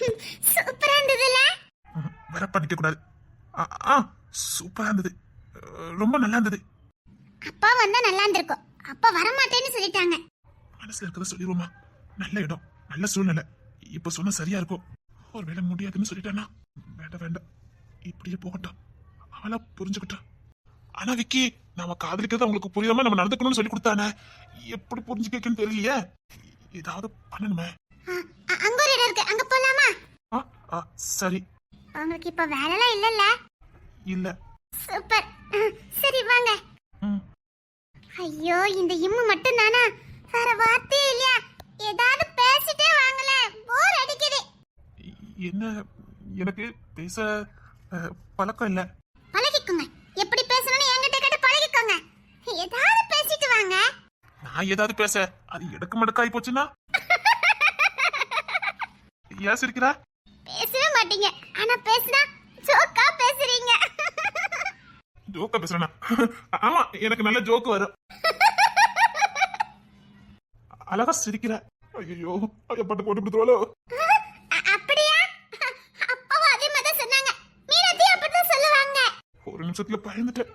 சூப்பரா இருந்ததுல? நிக்க கூடாது. ஆ, சூப்பரா இருந்தது. ரொம்ப நல்லா இருந்தது. அப்பா வந்தா நல்லா இருந்திருக்கும். அப்பா வரமாட்டேன்னு சொல்லிட்டாங்க. மனசுல இருக்கிறத சொல்லிடுவோமா நல்ல இடம் நல்ல சூழ்நிலை. இப்ப சொன்னா சரியா இருக்கும். ஒருவேளை முடியாதுன்னு சொல்லிட்டானா வேண்டாம் வேண்டாம் இப்படியே போகட்டும். அவளா புரிஞ்சுக்கிட்டான் ஆனா விக்கி நாம காதலிக்கிறத அவங்களுக்கு புரியாம நம்ம நடந்துக்கணும்னு சொல்லி கொடுத்தானே? எப்படி புரிஞ்சுக்கன்னு தெரியலையே? ஏதாவது பண்ணணுமே. இருக்கு. அங்க போலாமா? சரி. உங்களுக்கு இப்ப வேலைலாம் இல்லல்ல? இல்ல. சூப்பர். சரி வாங்க. ஐயோ இந்த இம்மு மட்டும் தானா? வேற வார்த்தையே இல்லையா? ஏதாவது பேசிட்டே வாங்கல போர் அடிக்குது. என்ன எனக்கு பேச பழக்கம் இல்ல. பழகிக்கோங்க. எப்படி பேசணும்னு என்கிட்ட கேட்டு பழகிக்கோங்க. ஏதாவது பேசிட்டு வாங்க. நான் ஏதாவது பேச அது எடுக்க மடக்காய் போச்சுன்னா? ஏன் சிரிக்கிறா பேசவே மாட்டீங்க. ஆனா பேசினா ஜோக்கா பேசுறீங்க. ஜோக்கா பேசுறேனா ஆமா எனக்கு நல்ல ஜோக்கு வரும். அழகா சிரிக்கிற. ஐயோ பட்டு போட்டு கொடுத்துருவாளோ அப்படியா? அப்பாவும் அதே மாதிரி சொன்னாங்க. மீனாத்தி அப்படிதான் சொல்லுவாங்க. ஒரு நிமிஷத்துல பயந்துட்டேன்.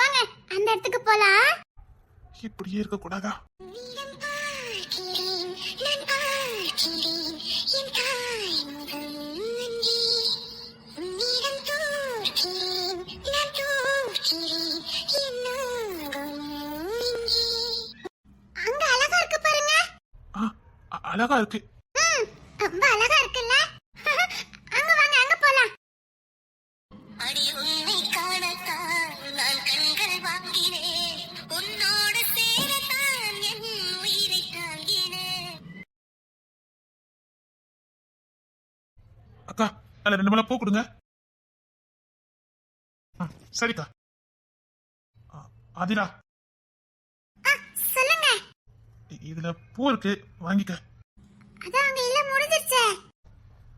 வாங்க அந்த இடத்துக்கு போலாம். இப்படியே இருக்க கூடாதா அழகா இருக்கு. ம், ரொம்ப அழகா இருக்குல்ல? அங்க வாங்க அங்க போலாம். அடி உன்னை காணத்தான் நான் கண்கள் வாங்கினேன். உன்னோடு சேரத்தான் என் உயிரை தாங்கினேன். அக்கா அதுல ரெண்டு மலை பூ கொடுங்க. ஆ, சரிக்கா. ஆ, சொல்லுங்க. இதுல பூ இருக்கு வாங்கிக்க. அதான் அங்க இல்ல முடிஞ்சிருச்சே.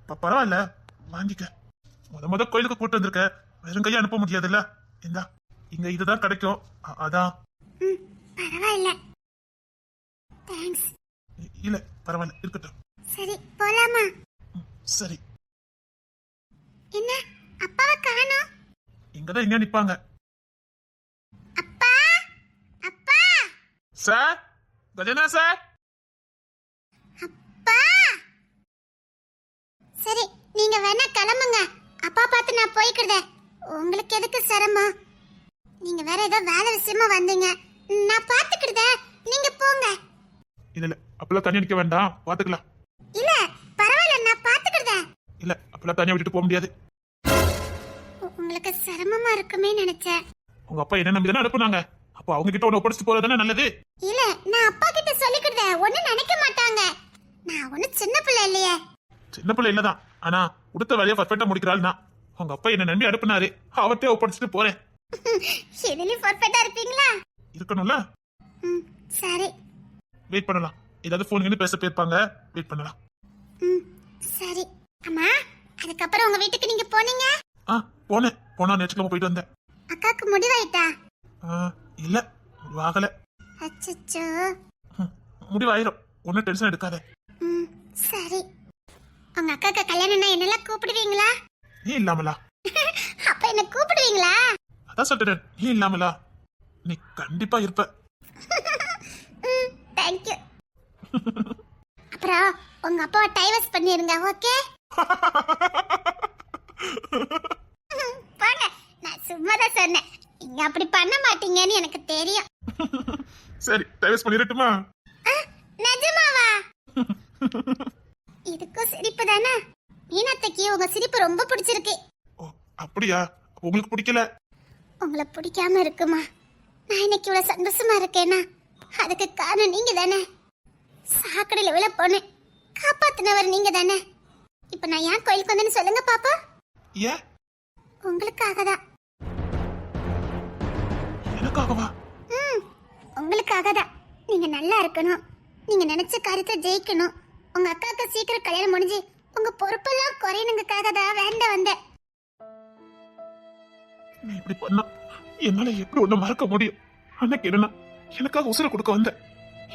ப- பரவாயில்ல. வாங்கிக்க. முத முத கோயிலுக்கு கூட்டு வந்திருக்க. வெறும் கையா அனுப்ப முடியாதுல்ல. இந்தா இங்க இதுதான் கிடைக்கும். அ- அதான். பரவாயில்ல. தேங்க்ஸ். இ- இல்ல பரவாயில்ல இருக்கட்டும். சரி போலாமா? ம், சரி. என்ன? அப்பாவை காணோம்? இங்கதான் எங்க நிப்பாங்க. அப்பா? அப்பா? சார்? கஜனா சார்? அப்பா! சரி நீங்க வேணா கிளம்புங்க. அப்பா பார்த்து நான் போய்க்கிறதே. உங்களுக்கு எதுக்கு சிரமம்? நீங்க வேற ஏதோ வேலை விஷயமா வந்தீங்க. நான் பாத்துக்கிட்டதே நீங்க போங்க. இல்ல இல்ல அப்பெல்லாம் தண்ணி அடிக்க வேண்டாம். பாத்துக்கலாம் இல்ல பரவாயில்ல நான் பாத்துக்கிட்டதே இல்ல அப்பெல்லாம் தனியா விட்டுட்டு போக முடியாது. உங்களுக்கு சிரமமா இருக்குமே நினைச்சேன். உங்க அப்பா என்ன நம்பி தானே அனுப்புனாங்க? அப்போ அவங்க கிட்ட ஒண்ணு ஒப்படைச்சிட்டு போறது தானே நல்லது? இல்ல நான் அப்பா கிட்ட சொல்லிக்கிட்டதே ஒண்ணு நினைக்க மாட்டாங்க. நான் ஒண்ணு சின்ன பிள்ளை இல்லையே. சின்ன பிள்ளை இல்லதான். ஆனா கொடுத்த வேலையை பர்ஃபெக்டா முடிக்கிறாள் தான் உங்க அப்பா என்ன நம்பி அனுப்புனாரு. அவர்கிட்ட ஒப்படைச்சிட்டு போறேன். இதுலயும் பர்ஃபெக்டா இருப்பீங்களா? இருக்கணும்ல? சரி. வெயிட் பண்ணலாம். ஏதாவது போன் பண்ணி பேச போயிருப்பாங்க. வெயிட் பண்ணலாம். ம் சரி. அம்மா அதுக்கப்புறம் உங்க வீட்டுக்கு நீங்க போனீங்க? ஆ போனேன். போனா நேற்றுக்கிழமை போயிட்டு வந்தேன். அக்காக்கு முடிவாயிட்டா? ஆ, இல்ல. முடிவாகல அச்சச்சோ. முடிவாயிரும் ஒன்னும் டென்ஷன் எடுக்காத. சரி. உங்க அக்காக்கு கல்யாணம்னா என்னெல்லாம் கூப்பிடுவீங்களா? நீ இல்லாமலா? அப்ப என்ன கூப்பிடுவீங்களா? அதான் சொல்லிட்டேன். நீ இல்லாமலா? நீ கண்டிப்பா இருப்ப. ம் தேங்க்யூ அப்புறம் உங்க அப்பாவை டைவர்ஸ் பண்ணிருங்க ஓகே போங்க. நான் சும்மா தான் சொன்னேன். நீங்க அப்படி பண்ண மாட்டீங்கன்னு எனக்கு தெரியும். சரி டைவர்ஸ் பண்ணிடட்டுமா? ஆ, நிஜமாவா? இதுக்கும் சிரிப்பு தானே மீனாத்தைக்கு உங்க சிரிப்பு ரொம்ப பிடிச்சிருக்கு. ஓ அப்படியா? அப்ப உங்களுக்கு பிடிக்கல? உங்களை பிடிக்காம இருக்குமா? நான் இன்னைக்கு இவ்வளவு சந்தோஷமா இருக்கேனா? அதுக்கு காரணம் நீங்க தானே சாக்கடையில விழ போனேன். காப்பாத்தினவர் நீங்க தானே இப்ப நான் ஏன் கோயிலுக்கு வந்தேன்னு சொல்லுங்க பாப்பா. ஏன்? உங்களுக்காக தான் எனக்காகவா? ம் உங்களுக்காக தான் நீங்க நல்லா இருக்கணும். நீங்க நினைச்ச காரியத்தை ஜெயிக்கணும். உங்க அக்காவுக்கு சீக்கிரம் கல்யாணம் முடிஞ்சு உங்க பொறுப்பெல்லாம் குறையணுங்கக்காக தான் வேண்ட வந்தேன். நீ இப்படி பண்ணா என்னால எப்படி ஒண்ணு மறக்க முடியும்? அன்னைக்கு என்னன்னா எனக்காக உசுர கொடுக்க வந்த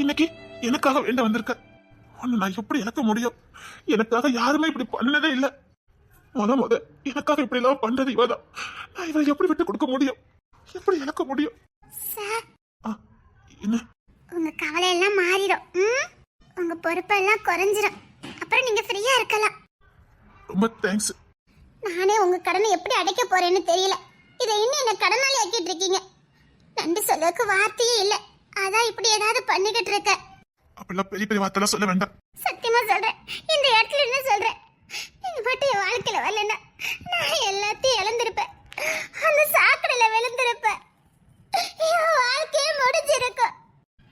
இன்னைக்கு எனக்காக வேண்ட வந்திருக்க. உன்னை நான் எப்படி இழக்க முடியும்? எனக்காக யாருமே இப்படி பண்ணதே இல்லை. முத முத எனக்காக இப்படி எல்லாம் பண்றது இவதான் நான் இவரை எப்படி விட்டு கொடுக்க முடியும்? எப்படி இழக்க முடியும்? என்ன? உங்க கவலை எல்லாம் மாறிடும். ம்? உங்க பொறுப்பெல்லாம் குறைஞ்சிரும். அப்புறம் நீங்க ஃப்ரீயா இருக்கலாம். ரொம்ப தேங்க்ஸ் நானே உங்க கடனை எப்படி அடைக்க போறேன்னு தெரியல. இதை இன்னும் என்ன கடனாளி ஆக்கிட்டு இருக்கீங்க? நன்றி சொல்லக்கு வார்த்தையே இல்ல. அதான் இப்படி ஏதாவது பண்ணிக்கிட்டு இருக்க. அப்படிலாம் பெரிய பெரிய வார்த்தைலாம் சொல்ல வேண்டாம் சத்தியமா சொல்றேன் இந்த இடத்துல என்ன சொல்றேன் நீங்க மட்டும் என் வாழ்க்கையில வரலன்னா நான் எல்லாத்தையும் இழந்திருப்பேன் அந்த சாக்கடையில விழுந்திருப்பேன் என் வாழ்க்கையே முடிஞ்சிருக்கும்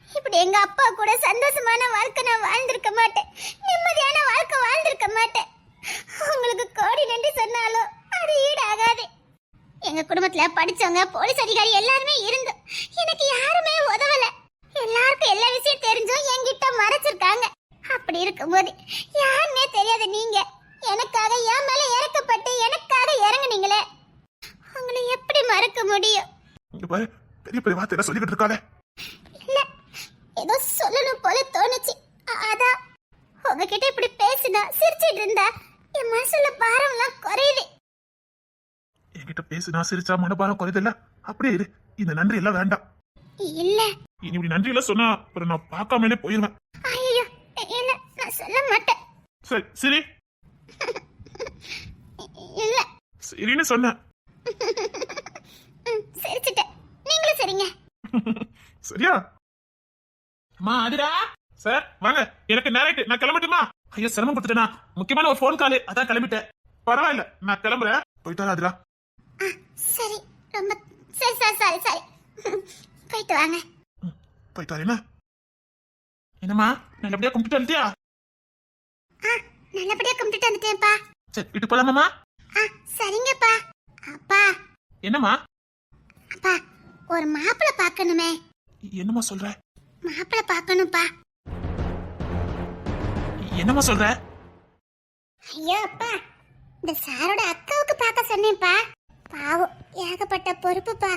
இப்படி எங்க அப்பா கூட சந்தோஷமான வாழ்க்கை நான் வாழ்ந்திருக்க மாட்டேன். நிம்மதியான வாழ்க்கை வாழ்ந்திருக்க மாட்டேன். உங்களுக்கு கோடி நன்றி சொன்னாலும் அது ஈடாகாது. எங்க குடும்பத்துல படிச்சவங்க போலீஸ் அதிகாரி எல்லாருமே இருந்து எனக்கு யாருமே உதவல. எல்லாருக்கும் எல்லா விஷயம் தெரிஞ்சும் என்கிட்ட மறைச்சிருக்காங்க. அப்படி இருக்கும்போது யாருன்னே தெரியாத நீங்க எனக்காக என் மேல இறக்கப்பட்டு எனக்காக இறங்குனீங்களே. உங்களை எப்படி மறக்க முடியும்? பெரிய பெரிய வார்த்தை சொல்லிக்கிட்டு இருக்காளே இல்ல ஏதோ சொல்லணும் போல தோணுச்சு அ- அதான் உங்ககிட்ட இப்படி பேசினா சிரிச்சிட்டு இருந்தா என் மனசுல பாரம்லாம் குறையுது. என்கிட்ட பேசு நான் சிரிச்சா மனபாரம் குறையுதுல்ல? அப்படியே இரு. இந்த நன்றி எல்லாம் வேண்டாம். இல்ல. இனி இப்படி நன்றி எல்லாம் சொன்னா அப்புறம் நான் பார்க்காமலே போயிருவேன். ஐயோ இல்ல நான் சொல்ல மாட்டேன். சரி சரி. இல்ல. சரின்னு சொன்னேன். சிரிச்சிட்டேன். நீங்களும் சரிங்க. சரியா? அம்மா அதிரா சார் வாங்க. எனக்கு நேராயிட்டு நான் கிளம்பட்டுமா? ஐயோ சிரமம் கொடுத்துட்டேனா? முக்கியமான ஒரு ஃபோன் கால் அதான் கிளம்பிட்டேன். பரவாயில்ல நான் கிளம்புறேன். போயிட்டாரா அதிரா ஆ, சரி ரொம்ப சரி சாரி சாரி சாரி. போயிட்டு வாங்க. போயிட்டாரு என்ன? என்னம்மா நல்லபடியா கும்பிட்டு வந்துட்டியா? ஆ நல்லபடியா கும்பிட்டுட்டு வந்துட்டேன்ப்பா. சரி வீட்டு போலாமாம்மா? ஆ சரிங்கப்பா. அப்பா. என்னம்மா? அப்பா ஒரு மாப்பிள்ளை பார்க்கணுமே. என்னம்மா சொல்ற? மாப்பிள்ளை பார்க்கணும்ப்பா. என்னம்மா சொல்ற? ஐயோ அப்பா. இந்த சாரோட அக்காவுக்கு பார்க்க சொன்னேன்ப்பா. பாவம் ஏகப்பட்ட பொறுப்புப்பா.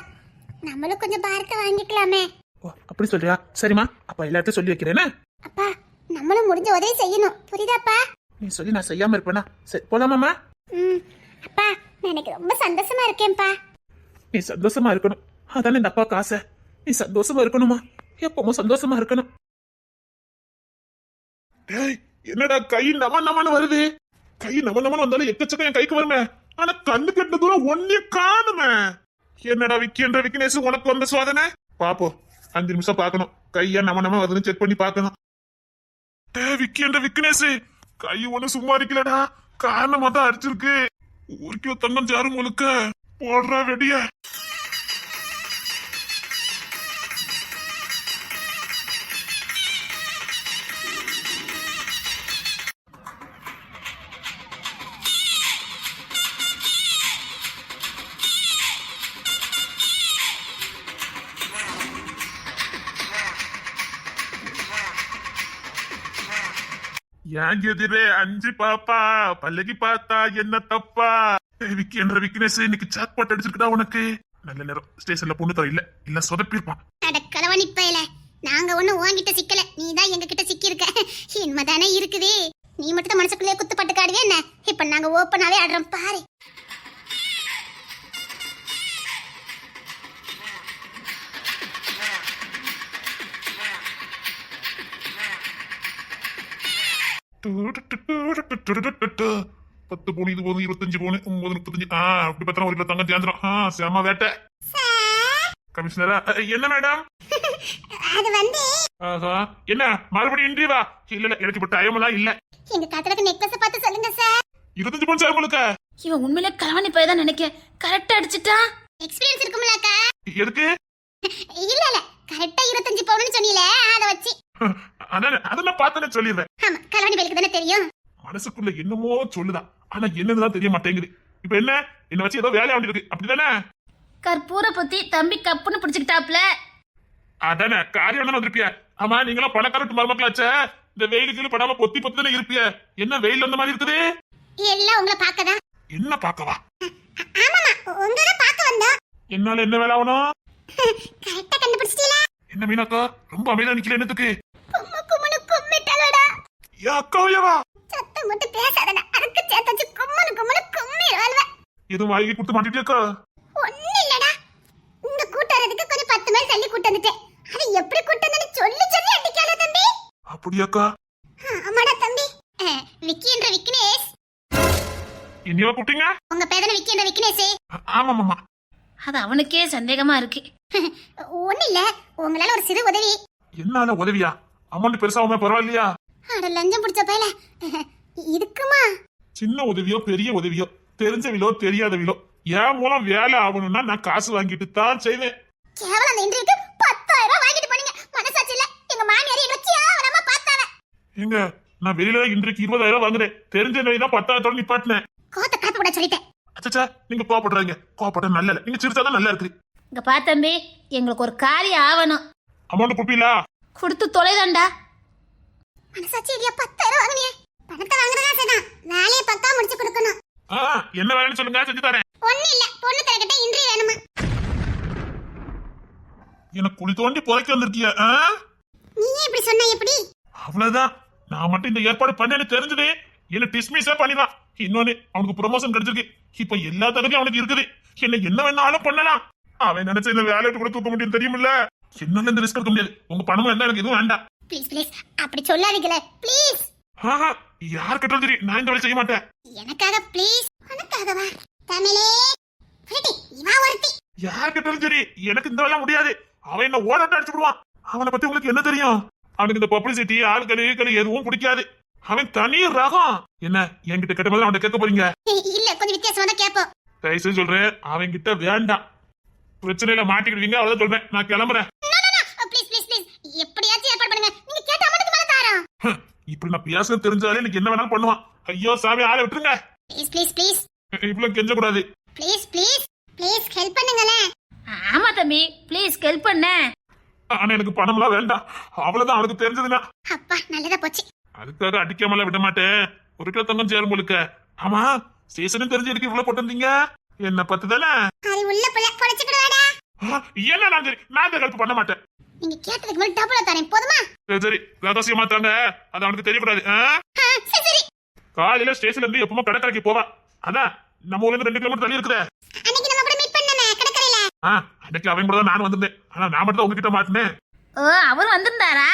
நம்மளும் கொஞ்சம் பாரத்தை வாங்கிக்கலாமே. ஓ அப்படி சொல்றியா? சரிம்மா அப்ப எல்லாத்தையும் சொல்லி வைக்கிறேன்னு அப்பா நம்மளும் முடிஞ்ச உதவி செய்யணும். புரியுதாப்பா? நீ சொல்லி நான் செய்யாம இருப்பேனா? சரி போலாமாம்மா? ம் அப்பா நான் எனக்கு ரொம்ப சந்தோஷமா இருக்கேன்ப்பா. நீ சந்தோஷமா இருக்கணும். அதானே இந்த அப்பாவுக்கு ஆசை. நீ சந்தோஷமா இருக்கணுமா? எப்பவும் சந்தோஷமா இருக்கணும். டேய் என்னடா கை நம நமன்னு வருது? கை நம நமன்னு வந்தாலும் எக்கச்சக்கம் என் கைக்கு வருமே. ஆனா கண்ணு கெட்ட தூரம் ஒன்னே காணுமே. என்னடா விக்கி என்ற விக்னேஷ் உனக்கு வந்த சோதனை? பாப்போம் அஞ்சு நிமிஷம் பாக்கணும் கையா நம நம வருதுன்னு செக் பண்ணி பாக்கணும் டே விக்கி என்ற விக்னேஷ் கை ஒண்ணு சும்மா இருக்கலடா காரணமா தான் அடிச்சிருக்கு. ஊருக்கு தங்கம் சாரும் முழுக்க. போடுறா வெடிய. ஏன் எதிரே அஞ்சு பாப்பா பல்லகி பார்த்தா என்ன தப்பா விக்கி என்ற விக்னேஷ் இன்னைக்கு சாக்பாட் அடிச்சிருக்கா உனக்கு நல்ல நேரம் ஸ்டேஷன்ல பொண்ணு தர இல்ல இல்ல சொதப்பிருப்பான் அட கலவணி பயல நாங்க ஒண்ணு உன்கிட்ட சிக்கல நீ தான் எங்க கிட்ட சிக்கியிருக்க இன்மைதானே இருக்குதே நீ மட்டும் தான் மனசுக்குள்ளே குத்து பட்டுக்காடுவே என்ன இப்ப நாங்க ஓப்பனாவே ஆடுறோம் பாரு பத்து போனு இது போதும் இருபத்தஞ்சு போனு ஒன்பது முப்பத்தஞ்சு. ஆ அப்படி பார்த்தா ஒரு கிலோ தங்கம் சேர்ந்துடும் ஆ செம வேட்டை. கமிஷனரா என்ன மேடம்? அது வந்து ஆஹா என்ன மறுபடியும் இன்றிவா இல்ல இல்ல எனக்கு இப்ப டைம் எல்லாம் இல்ல. எங்க காத்துல நெக்லஸ் பார்த்து சொல்லுங்க சார் இருபத்தஞ்சு பவுன் சார் உங்களுக்கு? இவன் உண்மையிலே களவாணி போய் தான் நினைக்க கரெக்டா அடிச்சிட்டான் எக்ஸ்பீரியன்ஸ் இருக்கும்லக்கா எதுக்கு? இல்ல இல்ல. கரெக்டா இருபத்தஞ்சு பவுன்னு சொன்னீல அத வச்சு. அதான் அதெல்லாம் பார்த்தேன்னு சொல்லிடுறேன் ஆமா தானே தெரியும்? மனசுக்குள்ள என்னமோ சொல்லுதான். ஆனா என்னதுதான் தெரிய மாட்டேங்குது. இப்ப என்ன? என்ன வச்சு ஏதோ வேலை இருக்கு அப்படிதானே? கற்பூர பத்தி தம்பி கப்புன்னு பிடிச்சுக்கிட்டாப்ல. அதானே? காரியம் தானே வந்திருப்பிய. ஆமா நீங்களாம் பணக்காரட்டு மருமக்களாச்சே. இந்த வெயிலுக்கு படாம பொத்தி பொத்தி தானே இருப்பிய. என்ன வெயில் அந்த மாதிரி இருக்குது? எல்லாம் உங்களை பார்க்கதான் என்ன பார்க்கவா? ஆமாமா உங்களை பார்க்க வந்தோம். என்னால என்ன வேலை ஆகணும்? கரெக்டா கண்டுபிடிச்சிட்டீங்களா? என்ன மீனாக்கா? ரொம்ப அமைதியா நிக்கல என்னத்துக்கு? அக்காவையவா சத்தம் போட்டு பேசாதடா. அதுக்கு சேர்த்தாச்சு கும்முனு கும்முனு கும்மி வாழ்வேன் எதுவும் வாங்கி கொடுத்து மாட்டிட்டியாக்கா? ஒண்ணு இல்லடா இந்த கூட்டு வரதுக்கு கொஞ்சம் பத்து மைல் தள்ளி கூட்டு வந்துட்டேன். அது எப்படி கூட்டு வந்தேன்னு சொல்லி சொல்லி அடிக்காத தம்பி. அப்படியாக்கா? ஆமாடா தம்பி. விக்கி என்ற விக்னேஷ் என்னையவா கூப்பிட்டீங்க? உங்க பேதன விக்கி என்ற விக்னேஷ் ஆமாமாமா அது அவனுக்கே சந்தேகமா இருக்கு. ஒண்ணு இல்ல உங்களால ஒரு சிறு உதவி. என்னால உதவியா? அமௌண்ட் பெருசாவுமே பரவாயில்லையா? அட லஞ்சம் பிடிச்ச பயல. இதுக்குமா? சின்ன உதவியோ பெரிய உதவியோ தெரிஞ்சவிலோ தெரியாதவிலோ என் மூலம் வேலை ஆகணும்னா நான் காசு வாங்கிட்டு தான் செய்வேன். கேவலம் அந்த இன்டர்வியூக்கு பத்தாயிரம் ரூபாய் வாங்கிட்டு போனீங்க. மனசாட்சி இல்ல. எங்க மாமியார் எங்களை கேவலமா பார்த்தாவ எங்க நான் வெளியில இன்றைக்கு இருபதாயிரம் வாங்குறேன். தெரிஞ்ச நோய் தான் பத்தாயிரத்தோட நிப்பாட்டினேன். கோத்த காப்பி கூட சொல்லிட்டேன். அச்சச்சா நீங்க கோவப்படுறாங்க கோவப்பட நல்ல இல்ல. நீங்க சிரிச்சாதான் நல்லா இருக்கு இங்க பா தம்பி எங்களுக்கு ஒரு காரியம் ஆவணும் அமௌண்ட் கொடுப்பீங்களா? கொடுத்து தொலைதாண்டா மனசாட்சி இல்லையா பத்தாயிரம் வாங்கினியே. பணத்தை வாங்குறதா சரிதான் வேலையை பக்கா முடிச்சு கொடுக்கணும். ஆ, என்ன வேலைன்னு சொல்லுங்க செஞ்சு தரேன். ஒண்ணு இல்ல. பொண்ணு தரக்கிட்ட இன்டர்வியூ வேணுமா? எனக்கு குழி தோண்டி புதைக்க வந்திருக்கிய? நீயே இப்படி சொன்ன எப்படி? அவ்வளவுதான். நான் மட்டும் இந்த ஏற்பாடு பண்ணேன்னு தெரிஞ்சது. என்ன டிஸ்மிஸே பண்ணிதான் இன்னொன்னு அவனுக்கு ப்ரொமோஷன் கிடைச்சிருக்கு. இப்ப எல்லா அவனுக்கு இருக்குது. என்ன என்ன வேணாலும் பண்ணலாம். அவன் நினைச்ச இந்த வேலையை கூட தூக்க முடியும் தெரியுமில்ல? என்னால இந்த ரிஸ்க் எடுக்க முடியாது. உங்க பணமும் என்ன எனக்கு எதுவும் வேண்டாம். ப்ளீஸ் ப்ளீஸ் அப்படி சொல்லாதீங்களே. ப்ளீஸ் ஆஹா, யார் கட்டாலும் சரி நான் இந்த வேலை செய்ய மாட்டேன். எனக்காக ப்ளீஸ் உனக்காகவா? தமிழே. ஒருத்தி இவா ஒருத்தி. யார் கட்டாலும் சரி எனக்கு இந்த வேலை முடியாது. அவன் என்ன ஓடாட்ட அடிச்சு விடுவான். அவனை பத்தி உங்களுக்கு என்ன தெரியும்? அவனுக்கு இந்த பப்ளிசிட்டி ஆட்கள் ஈக்கள் எதுவும் பிடிக்காது. அவன் தனி ரகம். என்ன என்கிட்ட கேட்ட மாதிரி அவன்கிட்ட கேட்க போறீங்க? இல்ல கொஞ்சம் வித்தியாசமா தான் கேட்போம். தயவு செய்து சொல்றேன் அவன் கிட்ட வேண்டாம். பிரச்சனையில மாட்டிக்கிடுவீங்க அவ்வளவுதான் சொல்றேன். நான் கிளம்புறேன் ப்ளீஸ் ப்ளீஸ் ப்ளீஸ் எப்படியாச்சும் ஏற்பாடு பண்ணுங்க நீங்க கேட்ட அமௌண்ட்டுக்கு மேல தாரோம் ஹம், இப்படி நான் பேச தெரிஞ்சாலே எனக்கு என்ன வேணாலும் பண்ணுவான். ஐயோ சாமி ஆளை விட்டுருங்க. ப்ளீஸ் ப்ளீஸ் ப்ளீஸ் இவ்வளவு கெஞ்ச கூடாது ப்ளீஸ் ப்ளீஸ் ப்ளீஸ் ஹெல்ப் பண்ணுங்களேன் ஆமா தம்பி ப்ளீஸ் ஹெல்ப் பண்ண. ஆனா எனக்கு பணம்லாம் வேண்டாம். அவ்வளவுதான் அவனுக்கு தெரிஞ்சதுன்னா. அப்பா நல்லதா போச்சு. அதுக்காக அடிக்காமலாம் விட மாட்டேன். ஒரு கிலோ தங்கம் சேரும் போலுக்க. ஆமா ஸ்டேஷனும் தெரிஞ்சு இருக்கு இவ்வளவு போட்டிருந்தீங்க? என்ன பத்து தானே அது உள்ள புள்ள பொழைச்சுக்கிடுவாடா. என்ன நான் சரி நான் இந்த ஹெல்ப் பண்ண மாட்டேன். நீங்க கேட்டதுக்கு மேல டபுளா தரேன் போதுமா? சரி சரி ரகசியமா தாங்க அது அவனுக்கு தெரியக்கூடாது. காலையில ஸ்டேஷன்ல இருந்து எப்பவுமே கடற்கரைக்கு போவான். அதான் நம்ம ஊர்ல இருந்து ரெண்டு கிலோமீட்டர் தள்ளி இருக்குதே. ஆ அன்னைக்கு அவன் கூட தான் நான் வந்திருந்தேன். ஆனா நான் மட்டும் உங்ககிட்ட மாட்டினேன். ஓ அவர் வந்திருந்தாரா?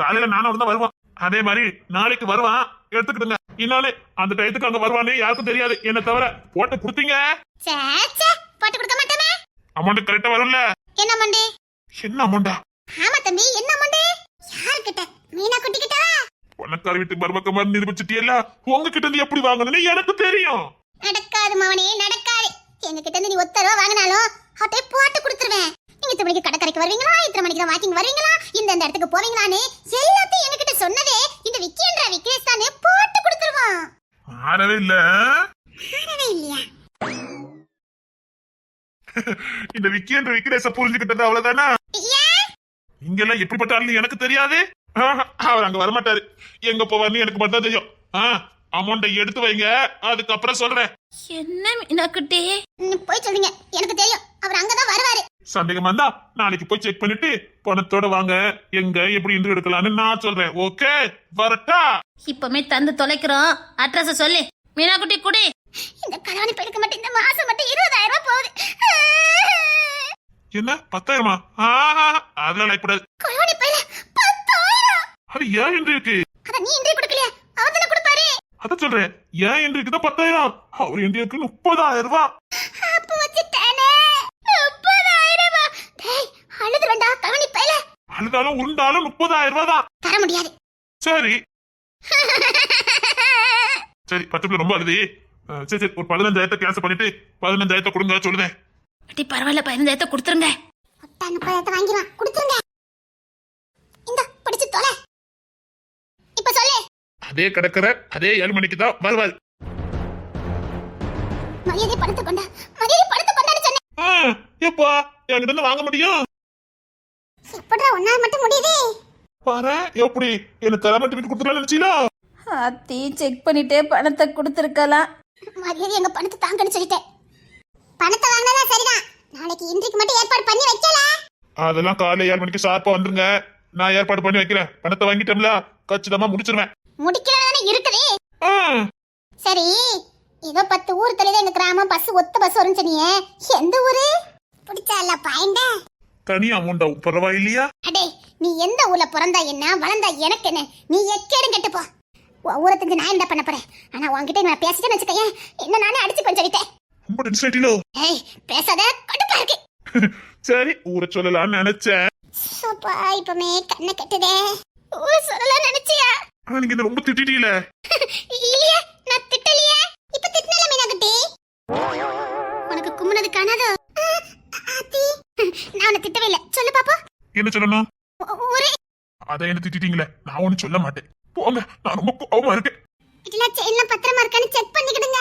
காலையில நானும் அவன் தான் வருவான் அதே மாதிரி நாளைக்கு வருவான். எடுத்துக்கிடுங்க. இன்னொன்னு அந்த டயத்துக்கு அங்க வருவானே யாருக்கும் தெரியாது. என்ன தவிர போட்டு கொடுத்தீங்க? போட்டு கொடுக்க மாட்டோமே. அமௌண்ட் கரெக்டா வரும்ல? என்ன மண்டே என்ன அமௌண்டா ஆமா தம்பி என்ன மண்டே யார்கிட்ட மீனா குட்டி கிட்டவா பணக்கார வீட்டுக்கு மருமக்க மாதிரி நிரூபிச்சிட்டியல்ல? உங்ககிட்ட இருந்து எப்படி வாங்கணும்னு எனக்கு தெரியும். நடக்காது மவனே நடக்காது. எங்க கிட்ட இருந்து நீ ஒத்த ரூபா வாங்கினாலும் அப்படியே போட்டு கொடுத்துருவேன். நீங்க இத்தனை மணிக்கு கடற்கரைக்கு வருவீங்களா? இத்தனை மணிக்கு வாக்கிங் வருவீங்களா? இந்த இந்த இடத்துக்கு போவீங்களான்னு எல்லாத்தையும் எங்ககிட்ட சொன்னதே இந்த விக்கின்ற விக்னேஷ் தானே போட்டு கொடுத்துருவான். மாறவே இல்ல. மாறவே இல்லையா? இந்த விக்கி என்ற விக்னேஷ புரிஞ்சுக்கிட்டது அவ்வளவுதானா? இங்க எல்லாம் எப்படிப்பட்ட ஆளுன்னு எனக்கு தெரியாது. அவர் அங்க வரமாட்டாரு. எங்க போவார்னு எனக்கு மட்டும் தெரியும். அமௌண்ட்டை எடுத்து வைங்க. அதுக்கப்புறம் சொல்றேன். என்ன மீனாக்குட்டி? நீ போய் சொல்லுங்க. எனக்கு தெரியும். அவர் அங்கதான் வருவாரு. சந்தேகமா இருந்தா நாளைக்கு போய் செக் பண்ணிட்டு பணத்தோட வாங்க. எங்க எப்படி இன்று எடுக்கலாம்னு நான் சொல்றேன். ஓகே வரட்டா? இப்பமே தந்து தொலைக்கிறோம். அட்ரஸ் சொல்லு. மீனாக்குட்டி குடி. இந்த கல்யாணி பெருக்கு மட்டும் இந்த மாசம் மட்டும் இருபதாயிரம் ரூபாய் போகுது. என்ன பத்தாயிரமா? அதெல்லாம் லைக் கல்யாணி பையில பத்தாயிரம். அது ஏன் என்று இருக்கு? அத சொல்றேன் ஏன் என்று இருக்குதான் பத்தாயிரம். அவர் இந்தியாவுக்கு முப்பதாயிரம் ரூபாய் அழுதாலும் உருண்டாலும் முப்பதாயிரம் ரூபாய் தான். தர முடியாது. சரி. சரி பத்து பிள்ளை ரொம்ப அழுது. சரி சரி ஒரு பதினஞ்சாயிரத்தை கேன்சல் பண்ணிட்டு பதினஞ்சாயிரத்தை கொடுங்க சொல்லுதேன் அடி பரவாயில்ல பதினஞ்சாயிரத்தை கொடுத்துருங்க. ஒட்டா முப்பதாயிரத்தை வாங்கிடுவான். கொடுத்துருங்க. இந்த பிடிச்சு தொலை. இப்ப சொல்லு. அதே கடற்கரை அதே ஏழு மணிக்கு தான் வருவாள் மரியாதை பணத்தை கொண்டா. மரியாதை பணத்தை கொண்டான்னு சொன்னேன். எப்பா என்கிட்ட இருந்து வாங்க முடியும்? எப்படிடா ஒன்னால மட்டும் முடியுது? பாரு எப்படி? என்ன தலைமட்டு வீட்டு கொடுத்துடலாம் நினைச்சீங்களா அத்தி செக் பண்ணிட்டே பணத்தை கொடுத்துருக்கலாம். மரியாதை எங்க பணத்தை தாங்கன்னு சொல்லிட்டேன். பணத்தை வாங்கினதா சரிதான். நாளைக்கு இன்றைக்கு மட்டும் ஏற்பாடு பண்ணி வைக்கல. அதெல்லாம் காலை ஏழு மணிக்கு ஷார்ப்பா வந்துருங்க. நான் ஏற்பாடு பண்ணி வைக்கிறேன் பணத்தை வாங்கிட்டோம்ல. கச்சிதமா முடிச்சிருவேன். முடிக்கலன்னு இருக்குதே? சரி ஏதோ பத்து ஊர் தள்ளிதான் எங்க கிராமம். பஸ் ஒத்த பஸ் வரும்னு சொன்னியே எந்த ஊரு? பிடிச்சா இல்ல பாயண்ட. தனி அமௌண்ட் பரவாயில்லையா? அடே நீ எந்த ஊர்ல பிறந்தா என்ன வளர்ந்தா எனக்கு என்ன? நீ எக்கேடும் கெட்டு போ. ஊரை தெரிஞ்சு நான் என்ன பண்ண போறேன்? ஆனா உன்கிட்ட நான் பேசிட்டேன்னு வச்சுக்கேன் என்ன நானே அடிச்சு கொஞ்சம் சொல்லிட்டேன் ரொம்ப டென்ஷன் ஆயிட்டீங்களோ ஏய் பேசாத கடுப்பா இருக்கு. சரி ஊரை சொல்லலாம்னு நினைச்சேன். சோப்பா இப்பமே கண்ணை கட்டுதே. ஊர் சொல்லலாம் நினைச்சியா? ஆனா நீங்க என்ன ரொம்ப திட்டிட்டீங்களே இல்லையே நான் திட்டலையே. இப்ப திட்டினால மீனாகுட்டி உனக்கு கும்முனது காணாதோ? ஆத்தி நான் உன்னை திட்டவே இல்லை. சொல்லு பாப்பா. என்ன சொல்லணும்? ஒரே அதை என்ன திட்டிட்டீங்களே? நான் ஒண்ணும் சொல்ல மாட்டேன். போங்க நான் ரொம்ப கோவமா இருக்கேன். இதுல செயின்ல பத்திரமா இருக்கான்னு செக் பண்ணிக்கிடுங்க.